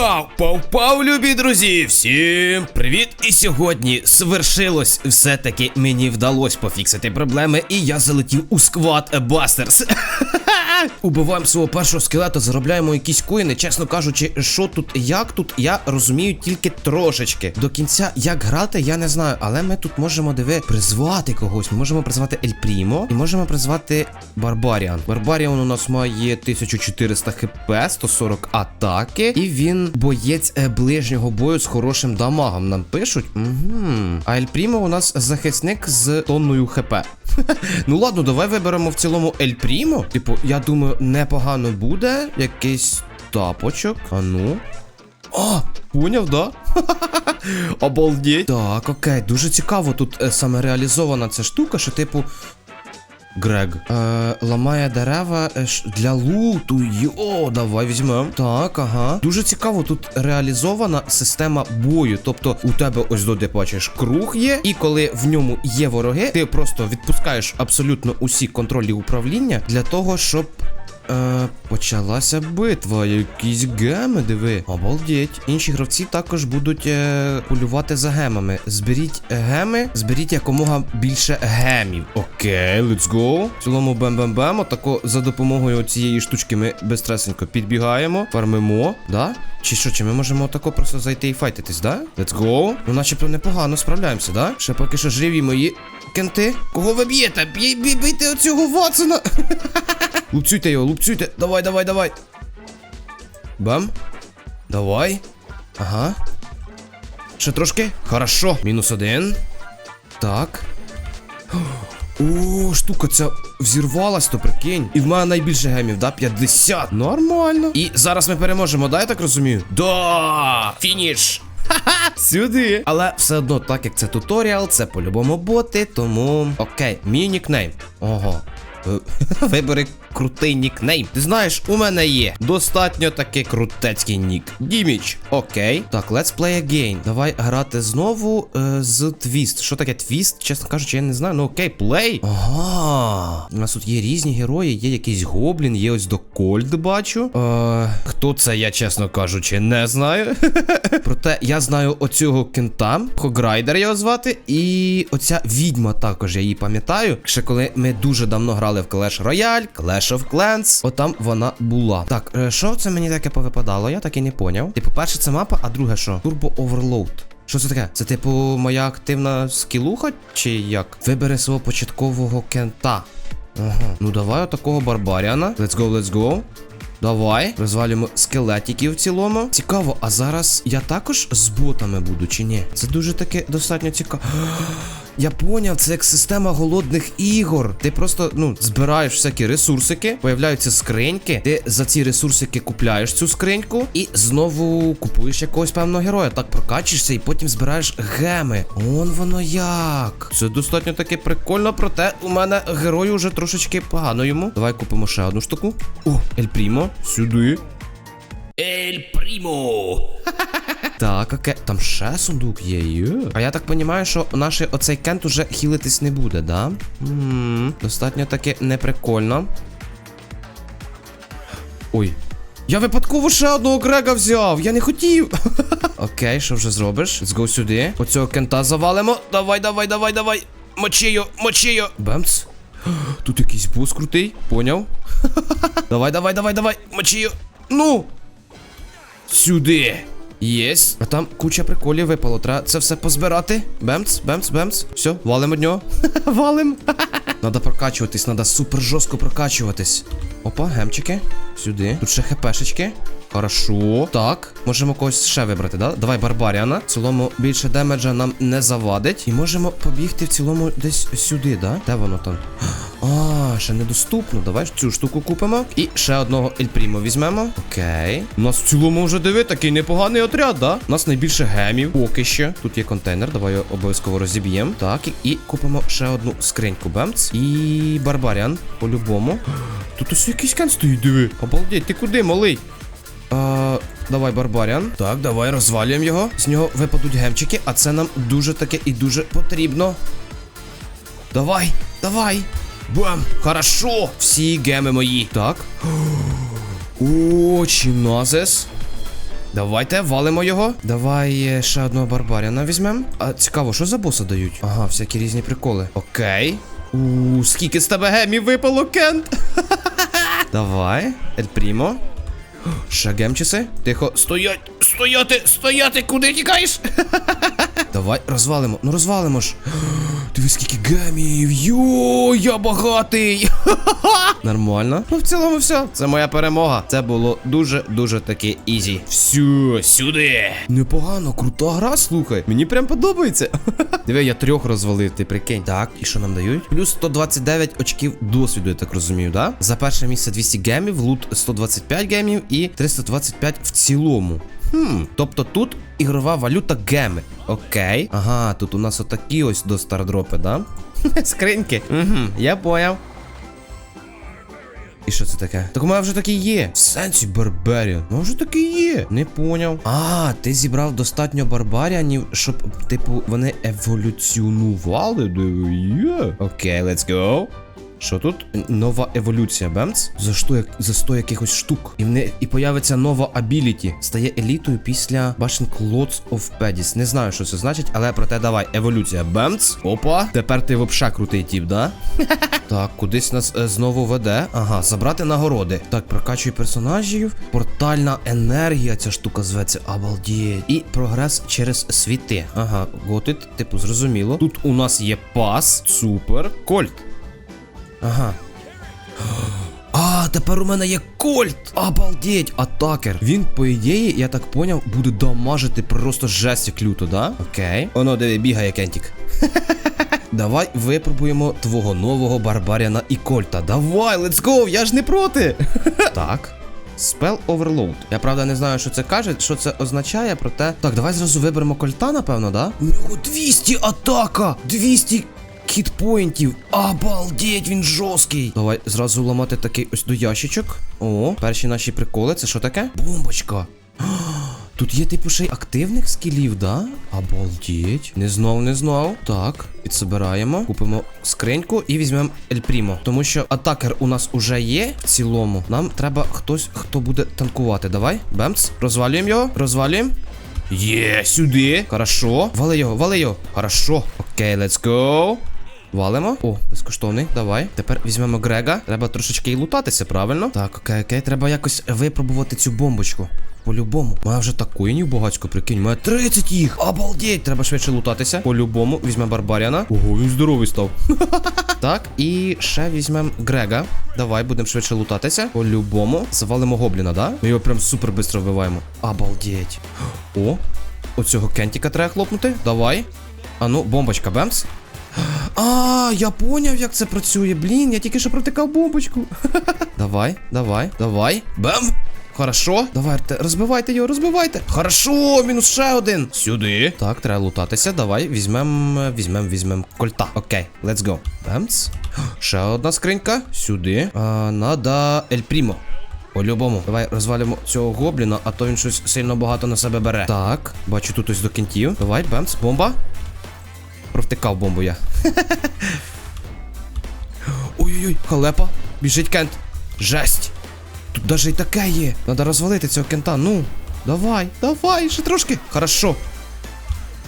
Пау, пау, пау, любі друзі! Всім привіт! І сьогодні свершилось все-таки мені вдалося пофіксити проблеми, і я залетів у сквад Бастерс. Убиваємо свого першого скелета, заробляємо якісь коїни. Чесно кажучи, що тут, як тут, я розумію тільки трошечки. До кінця, як грати, я не знаю, але ми тут можемо диви призвати когось. Ми можемо призвати Ель Прімо і можемо призвати Барбаріан. Барбаріан у нас має 1400 хп, 140 атаки, і він боєць е, ближнього бою з хорошим дамагом. Нам пишуть. Угу. А Ель Прімо у нас захисник з тонною хп. Ну ладно, давай виберемо в цілому Ель Прімо. Типу, я думаю, непогано буде. Якийсь тапочок. А ну. А, поняв, да? Обалдеть. Так, окей, дуже цікаво тут е, саме реалізована ця штука, що типу. Грег. Е, ламає дерева е, для луту. Йо, давай візьмемо. Так, ага. Дуже цікаво, тут реалізована система бою. Тобто у тебе ось до де бачиш круг є, і коли в ньому є вороги, ти просто відпускаєш абсолютно усі контролі управління для того, щоб. Е, почалася битва, якісь геми, диви. Обалдеть. Інші гравці також будуть е, полювати за гемами. Зберіть геми, зберіть якомога більше гемів. Окей, let's go. В цілому бем-бем-бем. Отако за допомогою цієї штучки ми безстресенько підбігаємо, фармимо, да? Чи що, чи ми можемо отако просто зайти і файтитись, да? Let's go. Ну, начебто непогано справляємося, да? Ще поки що живі мої кенти. Кого ви б'єте? Б'є- бій- Бийте оцього Ватсона! Лупцюйте його, лупцюйте. Давай, давай, давай. Бам. Давай. Ага. Ще трошки. Хорошо. Мінус один. Так. О, штука ця взірвалась, то прикинь. І в мене найбільше гемів, да? 50. Нормально. І зараз ми переможемо, да, я так розумію? Да! Фініш! Ха-ха! Сюди. Але все одно, так як це туторіал, це по-любому боти, тому. Окей, мій нікнейм. Ого. Е, Вибери крутий нікнейм. Ти знаєш, у мене є достатньо таки крутецький нік. Діміч. Окей. Так, let's play again. Давай грати знову е, з твіст. Що таке твіст? Чесно кажучи, я не знаю. Ну окей, плей. Ага. У нас тут є різні герої, є якийсь гоблін, є ось до Кольд бачу. Е, хто це, я чесно кажучи, не знаю. Проте я знаю оцього кента, Хограйдер його звати, і оця відьма також, я її пам'ятаю. Ще коли ми дуже давно грали в Clash Royale, Clash of Clans, отам вона була. Так, е, що це мені таке повипадало? Я так і не поняв. Типу, перше це мапа, а друге що? Turbo Overload. Що це таке? Це типу моя активна скілуха, чи як? Вибери свого початкового кента. Ага. Ну давай отакого барбаріана. Let's go, let's go. Давай, розвалюємо скелетиків в цілому. Цікаво, а зараз я також з ботами буду чи ні? Це дуже таке достатньо цікаво. Я поняв, це як система голодних ігор. Ти просто ну збираєш всякі ресурсики, появляються скриньки. Ти за ці ресурсики купляєш цю скриньку і знову купуєш якогось певного героя. Так прокачишся і потім збираєш геми. Он воно як. Це достатньо таки прикольно, проте у мене герой уже трошечки погано йому. Давай купимо ще одну штуку. О, Ель Прімо, сюди. Ель Прімо. Так, окей. Там ще сундук є. Є. А я так розумію, що наш оцей кент уже хілитись не буде, да? Ммм, достатньо таки неприкольно. Ой. Я випадково ще одного Грега взяв. Я не хотів. Окей, що вже зробиш? Let's go сюди. Оцього кента завалимо. Давай, давай, давай, давай. Мочію, мочію. Бемц. Тут якийсь бос крутий. Поняв? Давай, давай, давай, давай. Мочію. Ну. Сюди. Єсь. А там куча приколів випало. Треба це все позбирати. Бемц, бемц, бемц. Все, валим од нього. валим. Надо прокачуватись, надо супер жорстко прокачуватись. Опа, гемчики. Сюди. Тут ще хпшечки. Хорошо. Так, можемо когось ще вибрати, да? Давай Барбаріана. В цілому більше демеджа нам не завадить. І можемо побігти в цілому десь сюди, да? Де воно там? А, ще недоступно. Давай цю штуку купимо. І ще одного Ельпрімо візьмемо. Окей. У нас в цілому вже диви, такий непоганий отряд, да? У нас найбільше гемів. Поки що. Тут є контейнер, давай його обов'язково розіб'ємо. Так, і купимо ще одну скриньку Бемц. І Барбаріан, по-любому. Тут ось якийсь кен стоїть, диви. Обалдеть, ти куди, малий? А, давай, Барбаріан. Так, давай розвалюємо його. З нього випадуть гемчики, а це нам дуже таке і дуже потрібно. Давай, давай. Бам! Хорошо! Всі геми мої. Так. О, чиназес. Давайте валимо його. Давай е, ще одного барбаріана візьмем. А цікаво, що за боса дають? Ага, всякі різні приколи. Окей. У, скільки з тебе гемів випало, Кент? Давай, Ель Прімо. Ще гемчиси. Тихо, стоять, стояти, стояти, куди тікаєш? Давай, розвалимо, ну розвалимо ж. Дивись, скільки гемів. Йо, я багатий. Нормально. Ну, в цілому все. Це моя перемога. Це було дуже-дуже таки ізі. Все, сюди. Непогано, крута гра, слухай. Мені прям подобається. Диви, я трьох розвалив, ти прикинь. Так, і що нам дають? Плюс 129 очків досвіду, я так розумію, да? За перше місце 200 гемів, лут 125 гемів і 325 в цілому. Хм, тобто тут ігрова валюта геми. Окей. Ага, тут у нас отакі ось до стардропи, да? Скриньки. Угу, я поняв. І що це таке? Так у мене вже таке є. В сенсі Барбаріан. Ну вже таке є. Не поняв. А, ти зібрав достатньо барбаріанів, щоб, типу, вони еволюціонували. Диви, є. Окей, let's go. Що тут? Нова еволюція, Бемц? За що як за 100 якихось штук. І в не і появиться нова абіліті. Стає елітою після башен Clothes of Pedis. Не знаю, що це значить, але проте давай. Еволюція. Бемц. Опа. Тепер ти вообще крутий тіп, да? Так, кудись нас е, знову веде. Ага, забрати нагороди. Так, прокачуй персонажів. Портальна енергія, ця штука зветься. Обалдеть. І прогрес через світи. Ага, готит, типу, зрозуміло. Тут у нас є пас. Супер. Кольт. Ага. А, тепер у мене є кольт! Обалдеть! Атакер. Він, по ідеї, я так поняв, буде дамажити просто жесть як люто, да? Окей. Оно диви, бігає кентік. Давай випробуємо твого нового барбаріана і кольта. Давай, let's go, я ж не проти. так. Spell Overload. Я правда не знаю, що це каже, що це означає, проте. Так, давай зразу виберемо кольта, напевно, да? У нього 200 атака! 200 хітпоінтів. Обалдеть, він жорсткий. Давай зразу ламати такий ось до ящичок. О, перші наші приколи. Це що таке? Бомбочка. Тут є типу ще й активних скілів, да? Обалдеть. Не знов, не знов. Так, підсобираємо. Купимо скриньку і візьмемо Ель Прімо. Тому що атакер у нас уже є в цілому. Нам треба хтось, хто буде танкувати. Давай, бемц. Розвалюємо його. Розвалюємо. Є, сюди. Хорошо. Вали його, вали його. Хорошо. Окей, let's go. Валимо. О, безкоштовний. Давай. Тепер візьмемо Грега. Треба трошечки і лутатися, правильно? Так, окей, окей. Треба якось випробувати цю бомбочку. По-любому. Має вже такої багацько, прикинь. Має 30 їх. Обалдеть. Треба швидше лутатися. По-любому. Візьмемо Барбаріана. Ого, він здоровий став. так, і ще візьмемо Грега. Давай, будемо швидше лутатися. По-любому. Завалимо гобліна, да? Ми його прям супер швидко вбиваємо. Обалдеть. О, оцього кентіка треба хлопнути. Давай. А ну, бомбочка, бемс. А, я поняв, як це працює. Блін, я тільки що протикав бомбочку. давай, давай, давай. Бем! Хорошо. Давайте, розбивайте його, розбивайте. Хорошо, мінус ще один. Сюди. Так, треба лутатися. Давай, візьмем, візьмем, візьмем кольта. Окей, let's go. Бемц. Ще одна скринька. Сюди. А, надо Ель Прімо. По-любому. Давай розвалимо цього гобліна, а то він щось сильно багато на себе бере. Так, бачу тут ось до кінтів. Давай, бемц, бомба. Провтикав бомбу я. Ой-ой-ой, халепа. Біжить кент. Жесть. Тут даже і таке є. Надо розвалити цього кента. Ну. Давай, давай, ще трошки. Хорошо.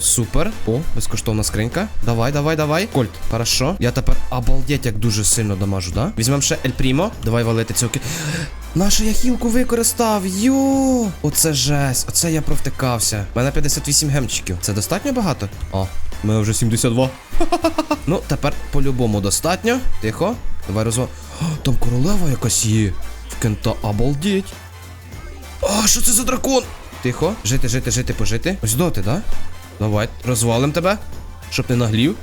Супер. О, безкоштовна скринька. Давай, давай, давай. Кольт, хорошо. Я тепер обалдеть, як дуже сильно дамажу, да? Візьмемо ще Ель Прімо. Давай валити цього ки... Нашу я хілку використав. Йо! Оце жесть. Оце я провтикався. У мене 58 гемчиків. Це достатньо багато? О, ми вже 72. ну, тепер по-любому достатньо. Тихо. Давай розвал. О, Там королева якась є. В кента обалдеть. А, що це за дракон? Тихо. Жити, жити, жити, пожити. Ось доти, да? Давай, розвалим тебе. Щоб не наглів.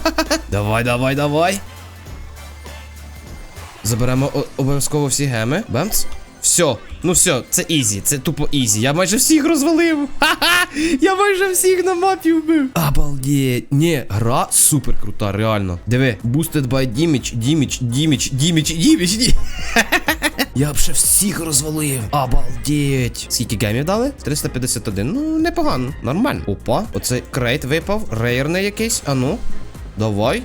давай, давай, давай. Заберемо обов'язково всі геми. Бемц. Все, ну все, це ізі, це тупо ізі. Я майже всіх розвалив. Ха-ха! Я майже всіх на мапі вбив. Обалдеть. Ні, гра супер крута, реально. Диви, boosted by damage, damage, damage, damage, damage. Я б ще всіх розвалив. Обалдеть. Скільки гемів дали? 351. Ну, непогано. Нормально. Опа. Оцей крейт випав. Рейерний якийсь. А ну. Давай.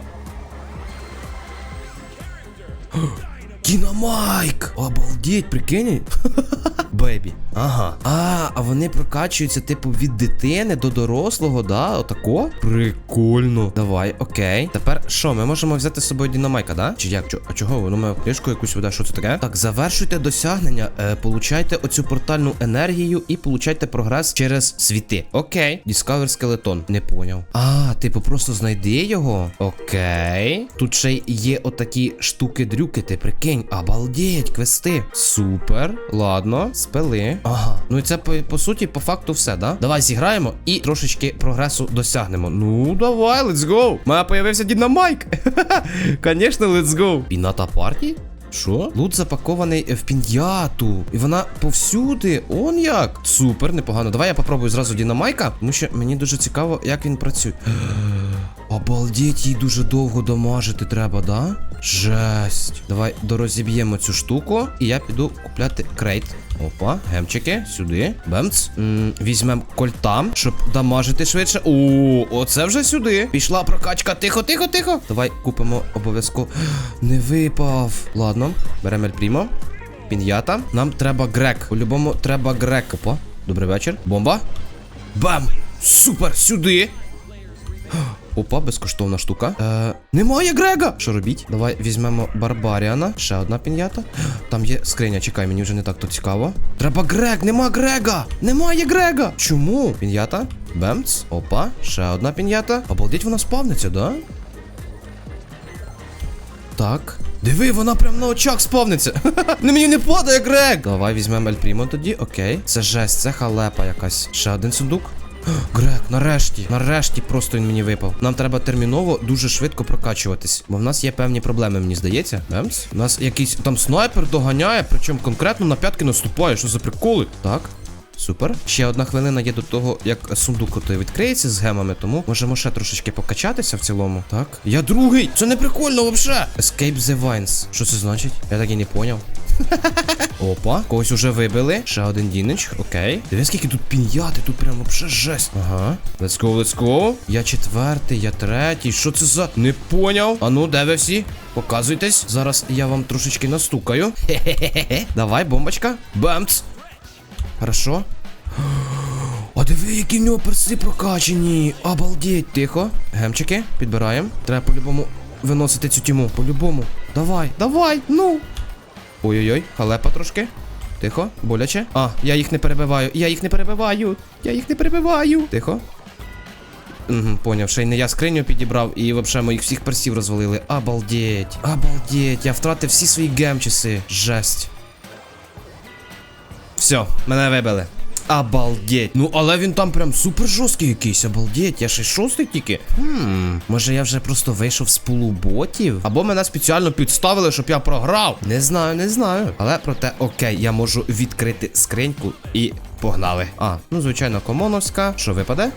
Кіномайк! Обалдеть, прикинь. Бейбі. Ага. А, а вони прокачуються, типу, від дитини до дорослого, да? Отако? Прикольно. Давай, окей. Тепер що, ми можемо взяти з собою Дінамайка, да? Чи як? Чо- А чого? Воно має книжку якусь веде, що це таке? Так, завершуйте досягнення, е, получайте оцю портальну енергію і получайте прогрес через світи. Окей. Discover скелетон. Не поняв. А, типу, просто знайди його. Окей. Тут ще й є отакі штуки-дрюки, ти прикинь. Обалдеть, квести. Супер. Ладно, спели. Ага. Ну і це по, по суті, по факту все, да? Давай зіграємо і трошечки прогресу досягнемо. Ну, давай, let's go. У мене появився Дінамайк. Конечно, let's go. Піната парті? Що? Лут запакований в пін'яту. І вона повсюди. Он як. Супер, непогано. Давай я попробую зразу Дінамайка, тому що мені дуже цікаво, як він працює. Обалдеть, їй дуже довго дамажити треба, да? Жесть. Давай дорозіб'ємо цю штуку, і я піду купляти крейт. Опа, гемчики, сюди. Бемц. М, Візьмем кольтам, щоб дамажити швидше. О, оце вже сюди. Пішла прокачка. Тихо, тихо, тихо. Давай купимо обов'язково. Не випав. Ладно, беремо Ель Прімо. Пін'ята. Нам треба грек. По-любому треба грек. Опа. Добрий вечір. Бомба. Бам! Супер! Сюди! Опа, безкоштовна штука. Е, немає Грега! Що робіть? Давай візьмемо Барбаріана. Ще одна пін'ята. Там є скриня, чекай, мені вже не так то цікаво. Треба Грег! Нема Грега! Немає Грега! Чому? Пін'ята? Бемц. Опа, ще одна пін'ята. Обалдеть, вона спавниться, да? Так. Диви, вона прям на очах спавниться. Не мені не падає Грег. Давай візьмемо Ель Прімо тоді, окей. Це жесть, це халепа якась. Ще один сундук. Грек, нарешті, нарешті просто він мені випав. Нам треба терміново дуже швидко прокачуватись, бо в нас є певні проблеми, мені здається. Бемс. У нас якийсь там снайпер доганяє, причому конкретно на п'ятки наступає. Що за приколи? Так. Супер. Ще одна хвилина є до того, як сундук той відкриється з гемами, тому можемо ще трошечки покачатися в цілому. Так. Я другий! Це не прикольно взагалі. Escape the Vines. Що це значить? Я так і не поняв. Опа, когось уже вибили. Ще один дінич, окей. Диви, скільки тут пін'яти, тут прям вообще жесть. Ага. Let's go, let's go. Я четвертий, я третій. Що це за. Не поняв. А ну, де ви всі? Показуйтесь. Зараз я вам трошечки настукаю. Хе-хе-хе. Давай, бомбочка. Бамц. Хорошо. А диви, які в нього перси прокачені. Обалдеть, тихо. Гемчики, підбираємо. Треба по-любому виносити цю тіму. По-любому. Давай, давай, ну. Ой-ой-ой, халепа трошки. Тихо, боляче. А, я їх не перебиваю. Я їх не перебиваю. Я їх не перебиваю. Тихо. Угу, поняв, ще й не я скриню підібрав і взагалі моїх всіх персів розвалили. Обалдеть. Обалдеть. Я втратив всі свої гемчиси. Жесть. Все, мене вибили. Обалдеть. Ну, але він там прям супер жорсткий якийсь, обалдеть. Я ще шостий тільки. Хм, може я вже просто вийшов з полуботів? Або мене спеціально підставили, щоб я програв. Не знаю, не знаю. Але проте, окей, я можу відкрити скриньку і погнали. А, ну звичайно, комоновська. Що випаде?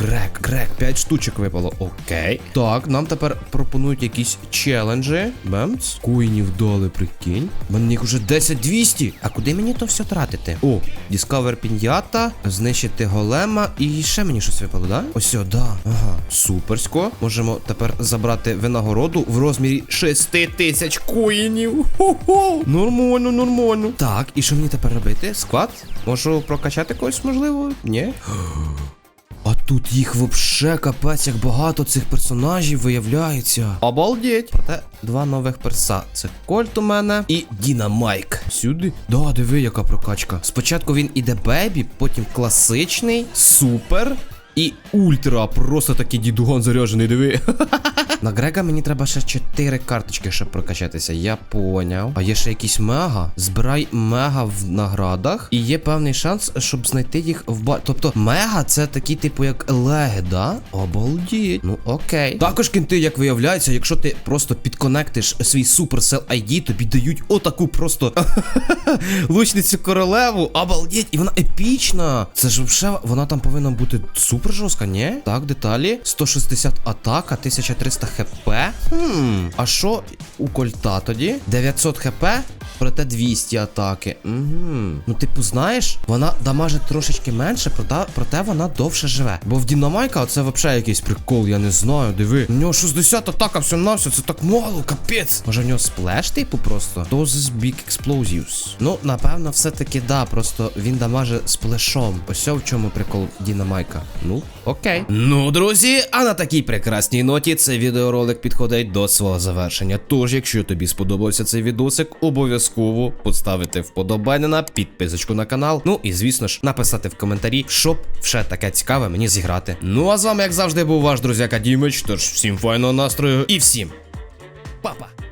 Грек, грек, 5 штучок випало. Окей. Так, нам тепер пропонують якісь челенджі. Бемц. Коїнів дали, прикинь. У мене їх уже 10-200. А куди мені то все тратити? О, Discover піньята, знищити голема і ще мені щось випало, да? Ось, да. Ага. Суперсько. Можемо тепер забрати винагороду в розмірі 6 тисяч коїнів. Хо-хо. Нормально, нормально. Так, і що мені тепер робити? Склад? Можу прокачати когось, можливо? Ні. Тут їх вообще капець, як багато цих персонажів виявляється. Обалдеть. Проте два нових перса. Це Кольт у мене і Дінамайк. Сюди? Да, диви, яка прокачка. Спочатку він іде бебі, потім класичний, супер. І ультра, просто такий дідуган заряджений, диви. На Грега мені треба ще 4 карточки, щоб прокачатися. Я поняв. А є ще якісь мега. Збирай мега в наградах. І є певний шанс, щоб знайти їх в ба. Тобто, мега це такі, типу, як леги, да? Обалдіть. Ну окей. Також кінти, як виявляється, якщо ти просто підконектиш свій Supercell ID, тобі дають отаку просто лучницю королеву. Обалдіть. І вона епічна. Це ж вже вона там повинна бути супер супер ні? Так, деталі. 160 атака, 1300 хп. Хм, а що у кольта тоді? 900 хп, проте 200 атаки. Угу. Ну, типу, знаєш, вона дамажить трошечки менше, проте вона довше живе. Бо в Дінамайка це взагалі якийсь прикол, я не знаю. Диви. У нього 60 атака, все на все, це так мало, капець. Може в нього сплеш, типу, просто? Doses Big Explosives. Ну, напевно, все-таки да, просто він дамаже сплешом. Ось в чому прикол Дінамайка. Ну, окей. Ну, друзі, а на такій прекрасній ноті цей відеоролик підходить до свого завершення. Тож, якщо тобі сподобався цей відосик, обов'язково поставити вподобайнена, підписочку на канал. Ну і звісно ж, написати в коментарі, щоб ще таке цікаве мені зіграти. Ну а з вами, як завжди, був ваш друзяка Дімич. Тож всім файного настрою і всім па-па!